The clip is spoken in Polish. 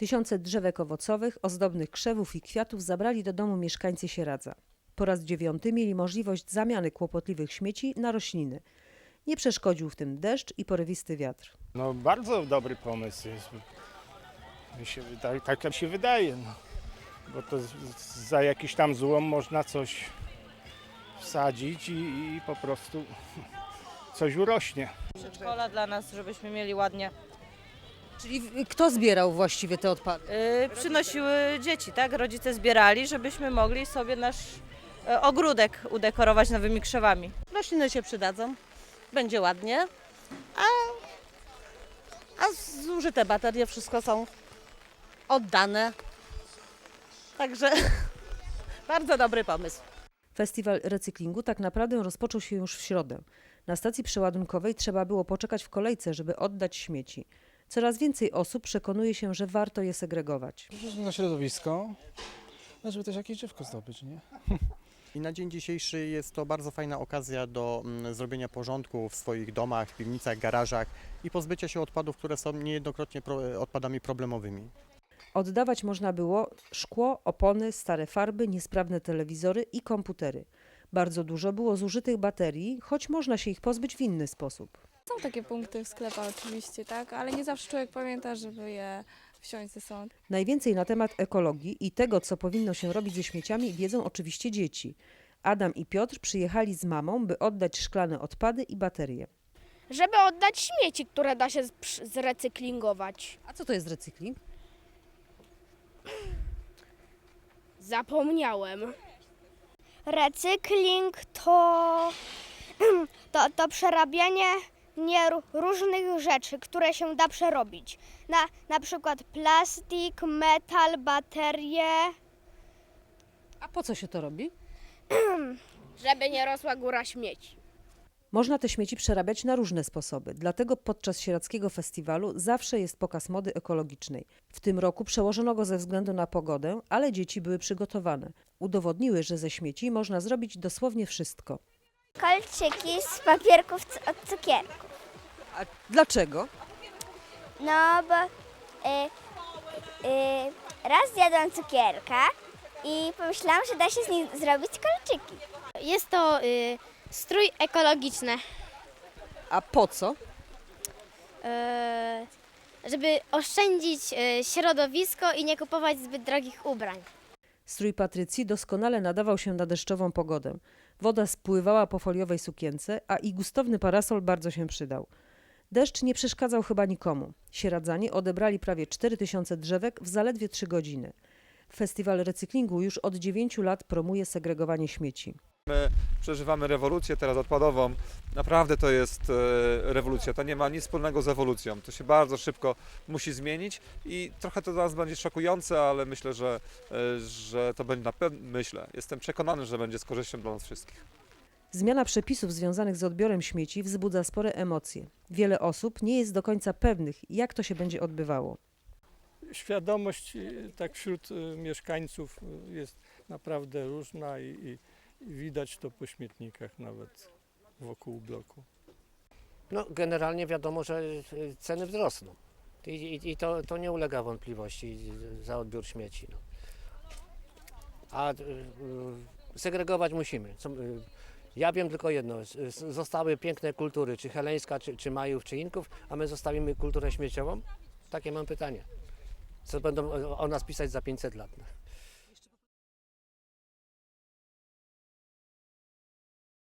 Tysiące drzewek owocowych, ozdobnych krzewów i kwiatów zabrali do domu mieszkańcy Sieradza. Po raz dziewiąty mieli możliwość zamiany kłopotliwych śmieci na rośliny. Nie przeszkodził w tym deszcz i porywisty wiatr. No bardzo dobry pomysł jest. Mi się wydaje, tak mi się wydaje. No. Bo to z- z- za jakiś tam złom można coś wsadzić i, i po prostu coś urośnie. Przedszkola dla nas, żebyśmy mieli ładnie. Czyli kto zbierał właściwie te odpady? Yy, przynosiły dzieci, tak? Rodzice zbierali, żebyśmy mogli sobie nasz e, ogródek udekorować nowymi krzewami. Rośliny się przydadzą, będzie ładnie, a, a zużyte baterie wszystko są oddane. Także bardzo dobry pomysł. Festiwal recyklingu tak naprawdę rozpoczął się już w środę. Na stacji przeładunkowej trzeba było poczekać w kolejce, żeby oddać śmieci. Coraz więcej osób przekonuje się, że warto je segregować. na środowisko, no żeby też jakieś drzewko zdobyć, nie? I na dzień dzisiejszy jest to bardzo fajna okazja do mm, zrobienia porządku w swoich domach, piwnicach, garażach i pozbycia się odpadów, które są niejednokrotnie pro, odpadami problemowymi. Oddawać można było szkło, opony, stare farby, niesprawne telewizory i komputery. Bardzo dużo było zużytych baterii, choć można się ich pozbyć w inny sposób. Są takie punkty w sklepach oczywiście, tak, ale nie zawsze człowiek pamięta, żeby je wziąć ze sobą. Najwięcej na temat ekologii i tego, co powinno się robić ze śmieciami, wiedzą oczywiście dzieci. Adam i Piotr przyjechali z mamą, by oddać szklane odpady i baterie. żeby oddać śmieci, które da się z- zrecyklingować. A co to jest recykling? Zapomniałem. Recykling to, to, to przerabianie nie różnych rzeczy, które się da przerobić. Na, na przykład plastik, metal, baterie, A po co się to robi? żeby nie rosła góra śmieci. Można te śmieci przerabiać na różne sposoby, dlatego podczas Sieradzkiego Festiwalu zawsze jest pokaz mody ekologicznej. W tym roku przełożono go ze względu na pogodę, ale dzieci były przygotowane. Udowodniły, że ze śmieci można zrobić dosłownie wszystko. Kolczyki z papierków c- od cukierku. A dlaczego? No bo y, y, raz zjadłam cukierka i pomyślałam, że da się z nich zrobić kolczyki. Jest to y, strój ekologiczny, A po co? żeby oszczędzić środowisko i nie kupować zbyt drogich ubrań. Strój Patrycji doskonale nadawał się na deszczową pogodę. Woda spływała po foliowej sukience, a i gustowny parasol bardzo się przydał. Deszcz nie przeszkadzał chyba nikomu. Sieradzanie odebrali prawie 4000 drzewek w zaledwie 3 godziny. Festiwal recyklingu już od 9 lat promuje segregowanie śmieci. My przeżywamy rewolucję teraz odpadową. Naprawdę to jest e, rewolucja. To nie ma nic wspólnego z ewolucją. To się bardzo szybko musi zmienić i trochę to dla nas będzie szokujące, ale myślę, że, e, że to będzie na pewno, myślę, jestem przekonany, że będzie z korzyścią dla nas wszystkich. Zmiana przepisów związanych z odbiorem śmieci wzbudza spore emocje. Wiele osób nie jest do końca pewnych, jak to się będzie odbywało. świadomość y, tak wśród mieszkańców jest naprawdę różna i, i widać to po śmietnikach nawet wokół bloku. No, generalnie wiadomo, że ceny wzrosną. I, i, i to, to nie ulega wątpliwości za odbiór śmieci. No. A y, y, segregować musimy. Co, y, ja wiem tylko jedno, zostały piękne kultury, czy heleńska, czy, czy Majów, czy Inków, a my zostawimy kulturę śmieciową? Takie mam pytanie. Co będą o nas pisać za 500 lat?